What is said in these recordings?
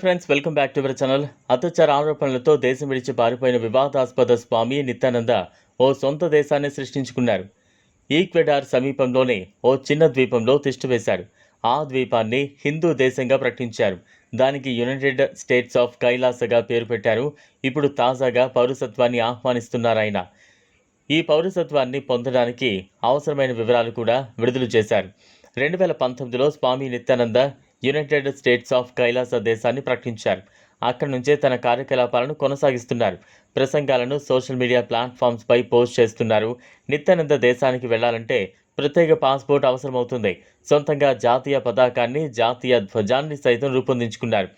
Friends welcome back to our channel. అత్యాచార ఆరోపణలతో దేశం విడిచి పారిపోయిన వివాదాస్పద స్వామి నిత్యానంద ఓ సొంత దేశాన్ని సృష్టించుకున్నారు. ఈక్వెడార్ సమీపంలోనే ఓ చిన్న ద్వీపంలో తిష్టవేశారు ఆ ద్వీపాన్ని హిందూ దేశంగా ప్రకటించారు. దానికి యునైటెడ్ స్టేట్స్ ఆఫ్ కైలాసగా పేరు పెట్టారు. ఇప్పుడు తాజాగా పౌరసత్వాన్ని ఆహ్వానిస్తున్నారాయన ఈ పౌరసత్వాన్ని పొందడానికి అవసరమైన వివరాలు కూడా విడుదల చేశారు. రెండు వేల పంతొమ్మిదిలో Swami Nithyananda United States of Kailasa దేశాన్ని ప్రకటించారు. అక్కడి నుంచే తన కార్యకలాపాలను కొనసాగిస్తున్నారు. ప్రసంగాలను సోషల్ మీడియా ప్లాట్ఫామ్స్పై పోస్ట్ చేస్తున్నారు. నిత్యానంద దేశానికి వెళ్ళాలంటే ప్రత్యేక పాస్పోర్ట్ అవసరమవుతుంది. సొంతంగా జాతీయ పతాకాన్ని జాతీయ ధ్వజాన్ని సైతం రూపొందించుకున్నారు.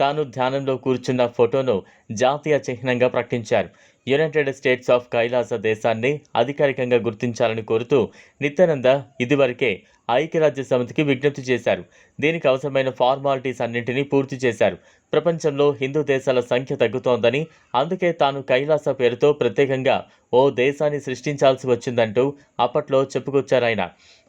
తాను ధ్యానంలో కూర్చున్న ఫోటోను జాతీయ చిహ్నంగా ప్రకటించారు. యునైటెడ్ స్టేట్స్ ఆఫ్ కైలాస దేశాన్ని అధికారికంగా గుర్తించాలని కోరుతూ నిత్యానంద ఇదివరకే ఐక్యరాజ్య సమితికి విజ్ఞప్తి చేశారు. దీనికి అవసరమైన ఫార్మాలిటీస్ అన్నింటినీ పూర్తి చేశారు. ప్రపంచంలో హిందూ దేశాల సంఖ్య తగ్గుతోందని అందుకే తాను కైలాస పేరుతో ప్రత్యేకంగా ఓ దేశాన్ని సృష్టించాల్సి వచ్చిందంటూ అప్పట్లో చెప్పుకొచ్చారాయన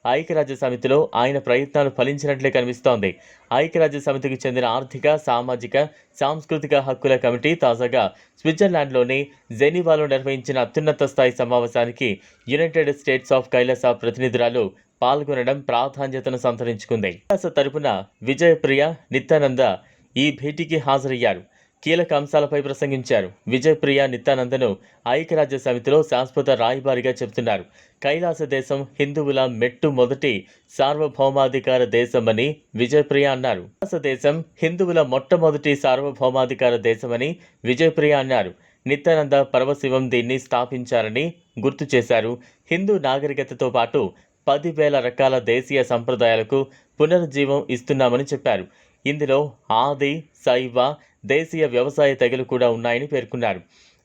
ఐక్యరాజ్య సమితిలో ఆయన ప్రయత్నాలు ఫలించినట్లే కనిపిస్తోంది. ఐక్యరాజ్య సమితికి చెందిన ఆర్థిక సామాజిక సాంస్కృతిక హక్కుల కమిటీ తాజాగా స్విట్జర్లాండ్లోని జెనీవాలో నిర్వహించిన అత్యున్నత స్థాయి సమావేశానికి యునైటెడ్ స్టేట్స్ ఆఫ్ కైలాస ప్రతినిధురాలు పాల్గొనడం ప్రాధాన్యతను సంతరించుకుంది. కైలాస తరపున విజయప్రియ నిత్యానంద ఈ భేటీకి హాజరయ్యారు. కీలక అంశాలపై ప్రసంగించారు. విజయప్రియ నిత్యానందను ఐక్యరాజ్య సమితిలో శాశ్వత రాయబారిగా చెబుతున్నారు. కైలాస దేశం హిందువుల మెట్టు మొదటి సార్వభౌమాధికార దేశమని విజయప్రియ అన్నారు. కైలాస దేశం హిందువుల మొట్టమొదటి సార్వభౌమాధికార దేశమని విజయప్రియ అన్నారు. నిత్యానంద పరమశివం దీన్ని స్థాపించారని గుర్తు చేశారు. హిందూ నాగరికతతో పాటు పదివేల రకాల దేశీయ సంప్రదాయాలకు పునరుజ్జీవం ఇస్తున్నామని చెప్పారు. ఇందులో ఆది శైవ దేశీయ వ్యవసాయ తెగలు కూడా ఉన్నాయని పేర్కొన్నారు.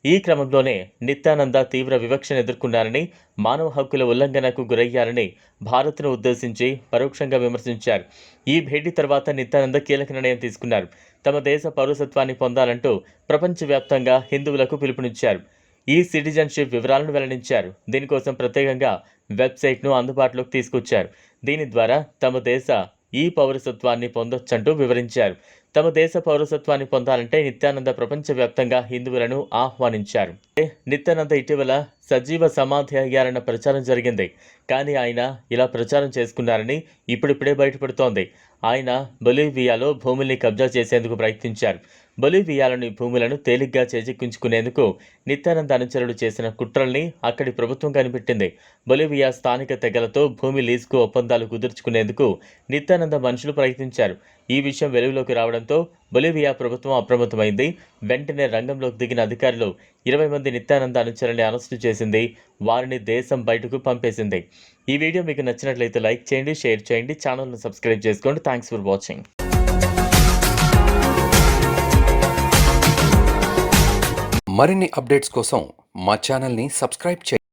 ఈ క్రమంలోనే నిత్యానంద తీవ్ర వివక్షను ఎదుర్కొన్నారని మానవ హక్కుల ఉల్లంఘనకు గురయ్యారని భారత్ను ఉద్దేశించి పరోక్షంగా విమర్శించారు. ఈ భేటీ తర్వాత నిత్యానంద కీలక నిర్ణయం తీసుకున్నారు. తమ దేశ పౌరసత్వాన్ని పొందాలంటూ ప్రపంచవ్యాప్తంగా హిందువులకు పిలుపునిచ్చారు. ఈ సిటిజన్షిప్ వివరాలను వెల్లడించారు. దీనికోసం ప్రత్యేకంగా వెబ్సైట్ను అందుబాటులోకి తీసుకొచ్చారు. దీని ద్వారా తమ దేశ ఈ పౌరసత్వాన్ని పొందొచ్చంటూ వివరించారు. తమ దేశ పౌరసత్వాన్ని పొందాలంటే నిత్యానంద ప్రపంచవ్యాప్తంగా హిందువులను ఆహ్వానించారు. నిత్యానంద ఇటీవల సజీవ సమాధి అయ్యారన్న ప్రచారం జరిగింది. కానీ ఆయన ఇలా ప్రచారం చేసుకున్నారని ఇప్పుడిప్పుడే బయటపడుతోంది. ఆయన బొలీవియాలో భూముల్ని కబ్జా చేసేందుకు ప్రయత్నించారు. బొలీవియాలోని భూములను తేలిగ్గా చేజిక్కించుకునేందుకు నిత్యానంద అనుచరులు చేసిన కుట్రల్ని అక్కడి ప్రభుత్వం కనిపెట్టింది. బొలీవియా స్థానిక తెగలతో భూమి లీజుకు ఒప్పందాలు కుదుర్చుకునేందుకు నిత్యానంద మనుషులు ప్రయత్నించారు. ఈ విషయం వెలుగులోకి రావడంతో బొలీవియా ప్రభుత్వం అప్రమత్తమైంది. వెంటనే రంగంలోకి దిగిన అధికారులు ఇరవై మంది నిత్యానంద అనుచరుల్ని అరెస్టు చేసింది. వారిని దేశం బయటకు పంపేసింది. ఈ వీడియో మీకు నచ్చినట్లయితే లైక్ చేయండి షేర్ చేయండి ఛానల్ను సబ్స్క్రైబ్ చేసుకోండి. Thanks for watching. మరిన్ని అప్డేట్స్ కోసం మా ఛానల్ని సబ్స్క్రైబ్ చేయండి.